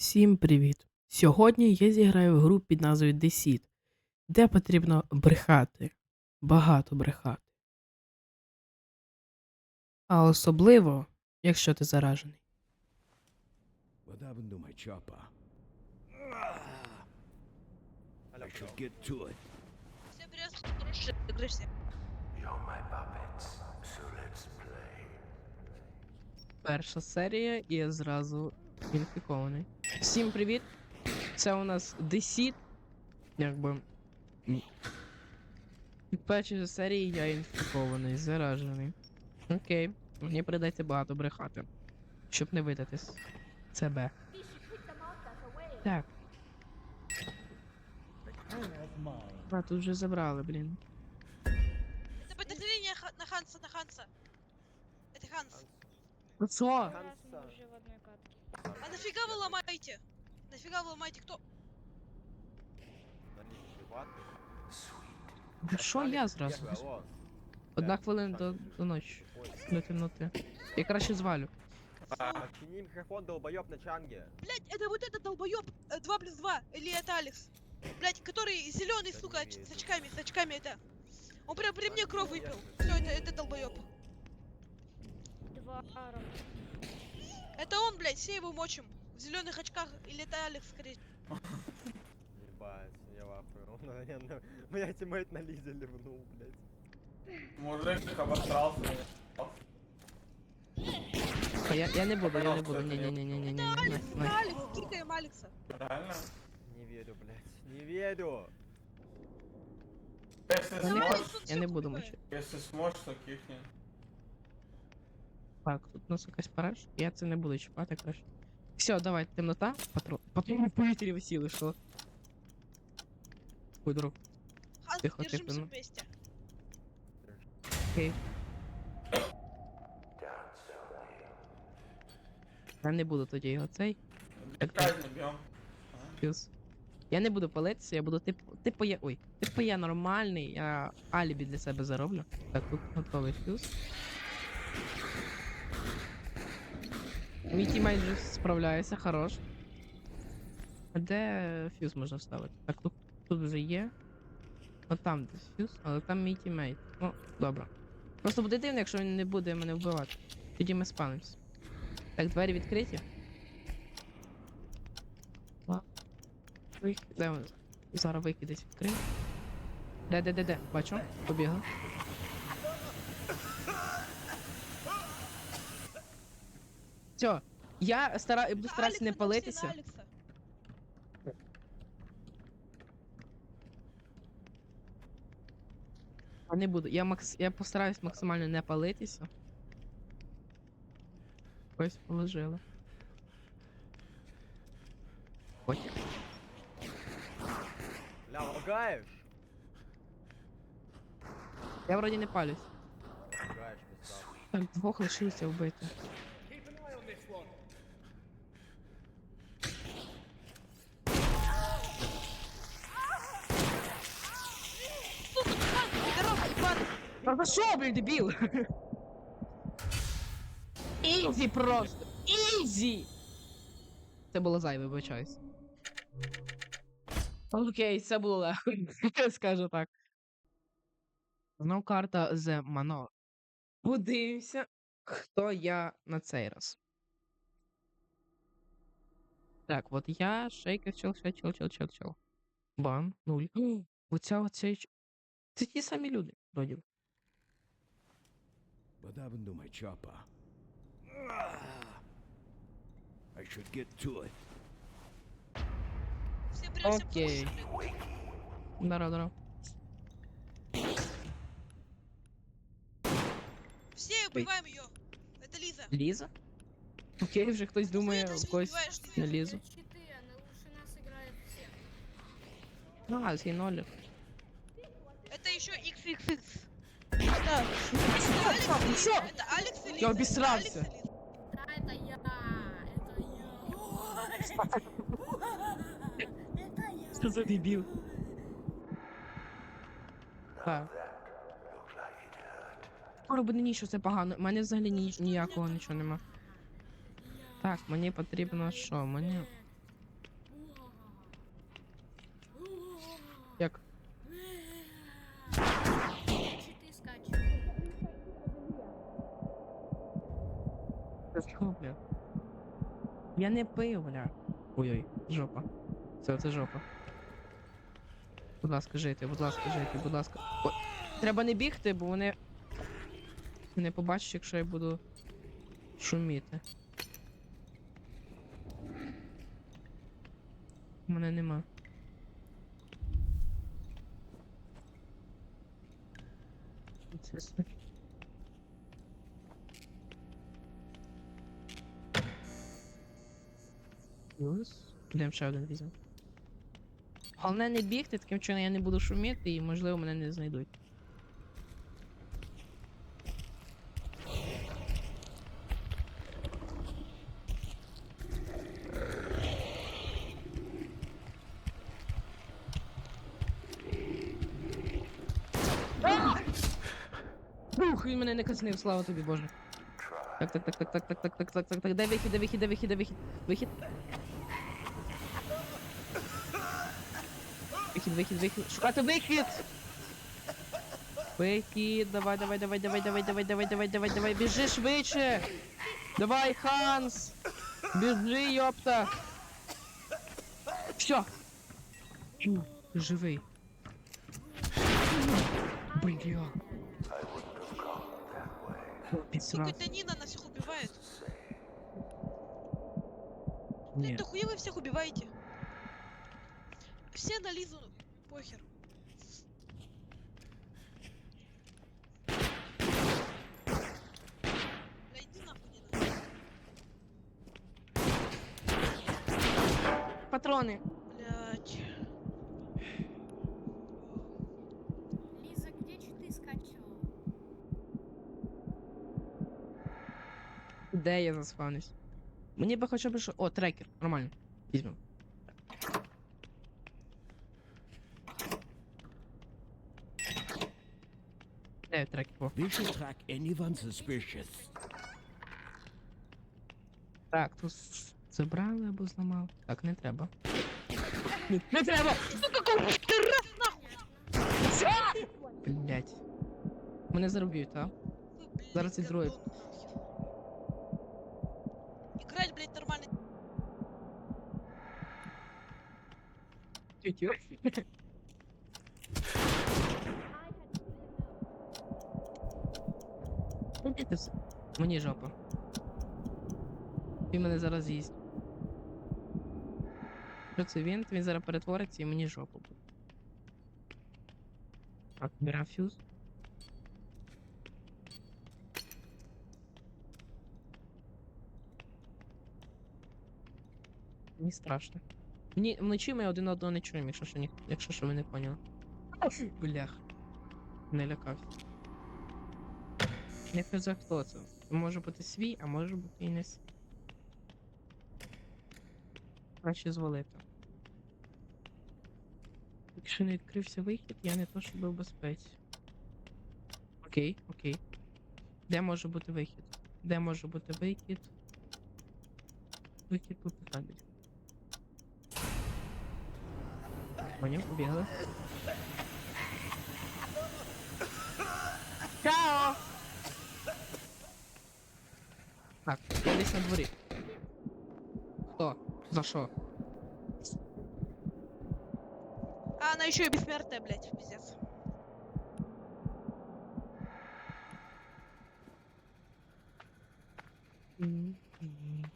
Всім привіт! Сьогодні я зіграю в гру під назвою Deceit, де потрібно брехати, багато брехати. А особливо, якщо ти заражений. Перша серія і я зразу інфікований. Всім привіт! Це у нас Deceit. Якби. першій серії я інфікований, заражений. Окей, мені прийдеться багато брехати, щоб не видати с- себе. Так. А, тут вже забрали, блін. Это Ха- на Ханса, на Ханса. Это Ханс. Ну що? Раз мы уже в одной катке. А нафига вы ломаете? Нафига вы ломаете? Кто? Ну Що я зразу? Одна хвилина до, до ночі. До темноти. Я краще звалю. Чини микрофон, долбоёб на чанге. Блять, это вот этот долбоёб 2 плюс 2. Или это Алекс? Блять, который зеленый, сука, с очками, с очками это. Он прям при мне кровь выпил. Все, это, это долбоёб. Два ара. Это он, блять, все его мочим. В зеленых очках. Или это Алекс, скорее. Ебать, я вафлю. Мгновенно. Моя тиммейт на Лизе ливнул, блядь. Мужик обосрался. А я, я не буду, я не буду. Ні, ні, ні, ні, ні, ні, Это ні, Алекс, ні. это Алекс. Кикаем Алекса. Реально? Не верю, блядь. Не верю. Если Я не Алекс, сможешь, он Я не всё буду кикает. мочити. если сможешь, то кикни. Так, тут у нас якась параш. Я це не буду чіпати краще. Все, давай, темнота. Патрон. Патрон в повітрі висіли, що? Ой, друг. Ханс, Тихо, тихо, ну. вместе. Окей. Я не буду тоді його цей. Так, так, плюс. Я не буду палитися, я буду типу. Типу я. Ой, типу я нормальний, я алібі для себе зароблю. Так, тут готовий фюз. Мій тімейт справляється, хорош. А де фюз можна вставити? Так, тут, тут вже є. От там десь фюз, але там мій тімейт. Ну, добре. Просто буде дивно, якщо він не буде мене вбивати. Тоді ми спалимось. Так, двері відкриті. Вихід. Зараз вихід десь відкрию. Де, де, де, де? Бачу? Побігла. Все, я стара... буду старатися не палитися. А не буду. Я макс... я постараюсь максимально не палитися. Ось положила. Ой. Ля, лагаешь? Я вроді не палюсь. Пизда. Так, двох лишилося вбити. Сука, Ханс, пидорас, ебаный. Та що, блін, дебіл? Ізі просто! Ізі! Це було зайве, вибачаюсь. Окей, це було легко, скажу так. Знов карта The Manor. Подивимося, хто я на цей раз. Так, от я, шейкер, чел, чел, чел, чел, чел, чел. Бан, нуль. Оця, оцей... Це ті самі люди, вроді. би. What happened to my chopper? I should get to it. Всем привет, всем Окей. привет. Здорово, здорово. Все убиваем ее. Это Лиза. Ліза? Окей, вже хтось думає, Ты у когось убиваешь на Лизу. Лізу. Читы, она лучше нас играет всех. Ну, а, цей нолик. Это еще XXX. Это, это Алекс и ну Лиза. шо? Это Алекс и Лиза. Я Это обесрался. Алекс и Лиза. Да, это я. Это я. Это я. Що за дебіл? Так. Робити ні, що це погано. У мене взагалі ні, ніякого нічого нема. Так, мені потрібно що? Мені. Що? Я не пив, бля. Ой-ой, жопа. Все, це жопа. Будь ласка, жити, будь ласка, жити, будь ласка. О, треба не бігти, бо вони. Не побачать, якщо я буду шуміти. У Мене нема. Це Плюс. Підемо ще один візьмемо. Головне не бігти, таким чином я не буду шуміти і можливо мене не знайдуть. Він мене не каснив, слава тобі, Боже. Так, так, так, так, так, так, так, так, так, так, так, де вихід, де вихід, де вихід, де вихід, вихід. Вихід, вихід, вихід. Шукати вихід! Вихід, давай, давай, давай, давай, давай, давай, давай, давай, давай, давай, біжи швидше! Давай, Ханс! Біжи, йопта! Все! Фу, ти живий. Бля. Підсрав. Сука, это Нина нас всех убивает. Ні. Это хуя вы всех убиваете? Все на Лизу похер. Патрони. Блять. Лиза, где ты скачала? Де я заспавнюсь? Мені би хоча б що. О, трекер, нормально. Візьмемо. Е, трек. This will track anyone suspicious. Так, тут забрали або зламав. Так, не треба. Не, не треба! Сука, комп'ютер! Блять. Мене заруб'ють, а? Зараз і дроїв. Играть, блядь, нормально. Тю-тю. Все. Мені жопа. Він мене зараз з'їсть. Що це він? Він зараз перетвориться і мені жопу. Так, беремо фюз. Мені страшно. Мені вночі ми один одного не чуємо, якщо що, ні, якщо що ви не поняли. Блях. Не лякався. Не казав, хто це. Може бути свій, а може бути і не свій. Краще звалити. Якщо не відкрився вихід, я не то щоб в безпеці. Окей, окей. Де може бути вихід? Де може бути вихід? Вихід тут і табель. Поняв, побігли. Чао! Так, десь на дворі. Хто? За що? А она еще и бессмертная, блядь, пиздец.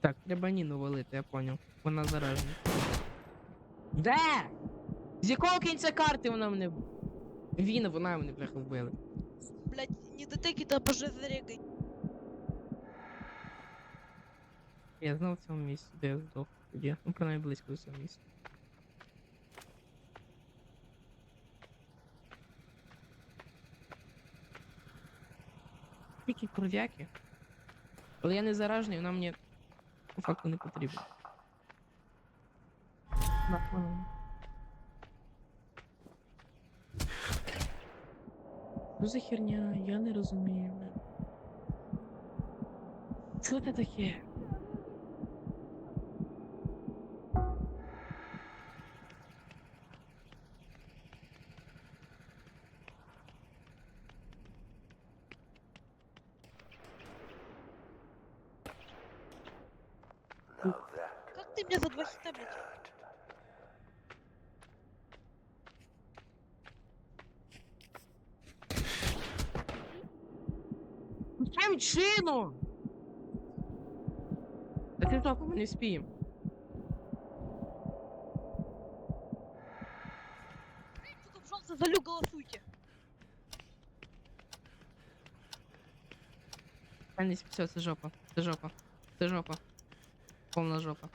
Так, треба Ніну валити, я поняв. Вона заражена. Де? З якого кінця карти вона мене. Він, вона мене бляха вбили. Блядь, не дотеки то боже зарегай. Я знав в цьому місці, де я здох тоді. Ну, принаймні близько до цього місця. Тільки кров'яки. Але я не заражений, вона мені по факту не потрібна. Нахуй. Що за херня? Я не розумію. Що це таке? Чином? Та ти так ми не спіємо. Сука, пожалуйста, за Лю голосуйте. А не все, це жопа. Це жопа. Це жопа. Повна жопа.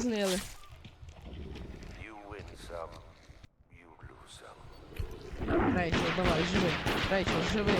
Some. Рейчел, давай, живи. Рейчел, живи.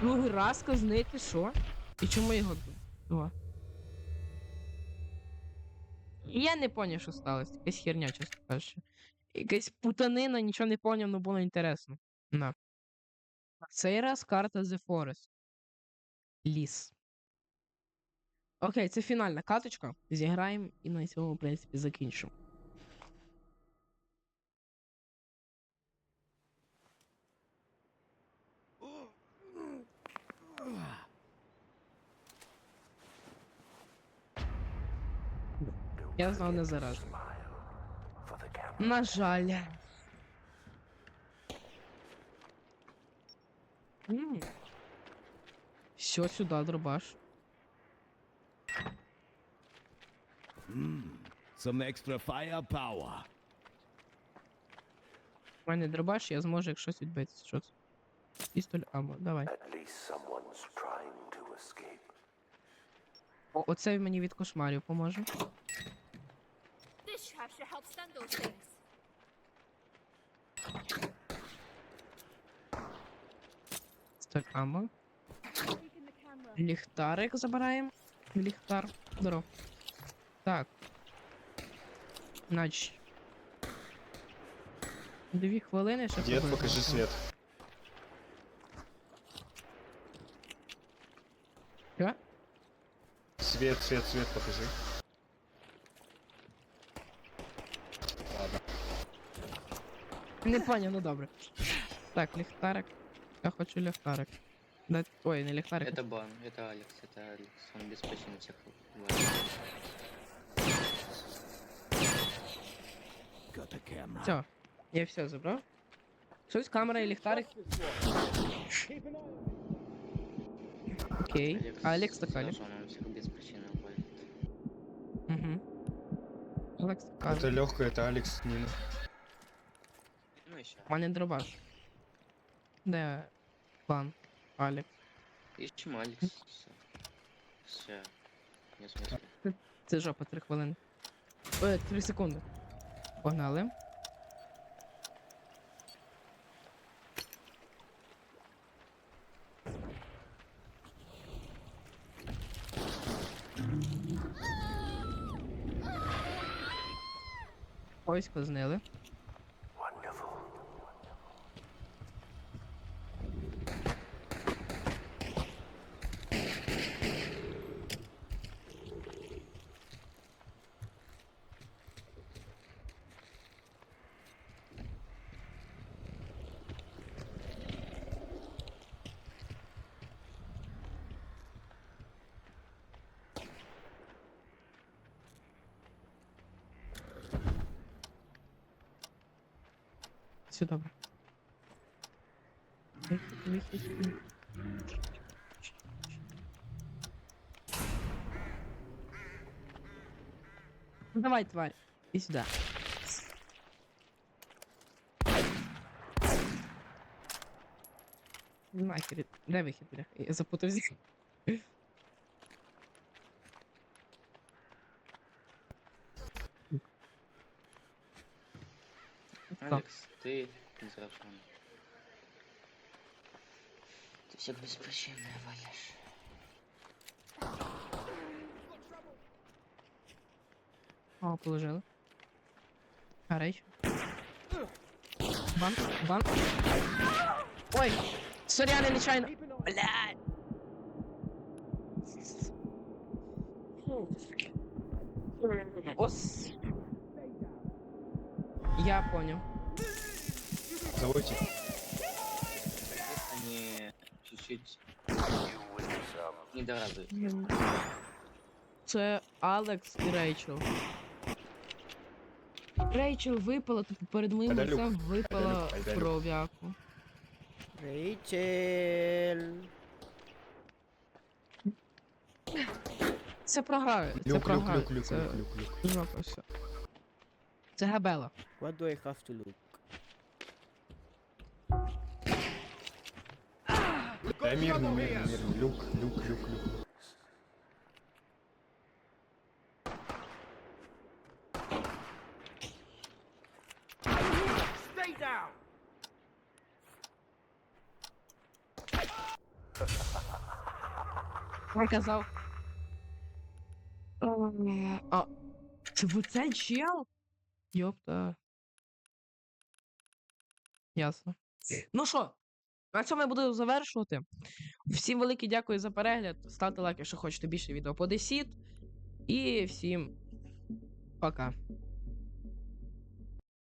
Другий раз казнити, що? І чому його два? Я не поняв, що сталося. Якась херня, чесно кажучи. Якась путанина, нічого не поняв, але було інтересно. На. Цей раз карта The Forest. Ліс. Окей, це фінальна каточка. Зіграємо і на цьому, в принципі, закінчимо. Я знав не camera. На жаль. М. Все сюди, дробаш. Some extra firepower. У мене дробаш, я зможу, як щось відбити. Що це? Пістоль амо, давай. At least someone's trying to escape. О, оце мені від кошмарів поможе. Пістоль амо. Ліхтарик забираємо. Ліхтар. Здоров. Так. Значить. Дві хвилини ще приблизно. покажи свет. Що? Свет, свет, свет, покажи. Ладно. Не поняв, ну добре. Так, ліхтарик. Я хочу ліхтарик. Дай... Ой, не ліхтарик. Это Бан, это Алекс, это Алекс. Он обеспечен всех. бывает. Got a camera. Все. Я все забрав. Щось камера і ліхтарик. Окей. А Алекс так Алекс. сразу он всех без причины уводит. Угу. Алекс так Это каже. легкая, это Алекс Нина. Ну еще. У мене дробаш. Де план? Алекс. Ищем Алекс. Все. Все. Не смысла. Це жопа, три хвилини. Ой, три секунди. Погнали. Ось казнили. Все добре. Вихід, вихід. Ну давай, тварь, иди сюда. Нахер, дай вихід, бля. Я запутався. Алекс, ты не безработный. Ты всех беспрощенная валяешь. О, положил. Хорошо. Бан, бан. Ой, сорян, нечаянно. Блядь. Ос. Я понял. Заводите. Они чуть-чуть You недоразвиты. Це Алекс і Рейчел. Рейчел випала, типу перед моїм Айда, Люк. лицем випала Айда, Люк. Кров'яку. Рейчель. Це програє. Це Люк, люк, програє. люк, люк, Це люк, люк, люк. жопа все. Це габела. What do I have to look? Да, мирный, мирный, мирный. Люк, люк, люк, люк. Проказав. А, це ви цей чел? Йопта. Ясно. Ну що, на цьому я буду завершувати. Всім велике дякую за перегляд. Ставте лайк, якщо хочете більше відео по Десіт. І всім пока.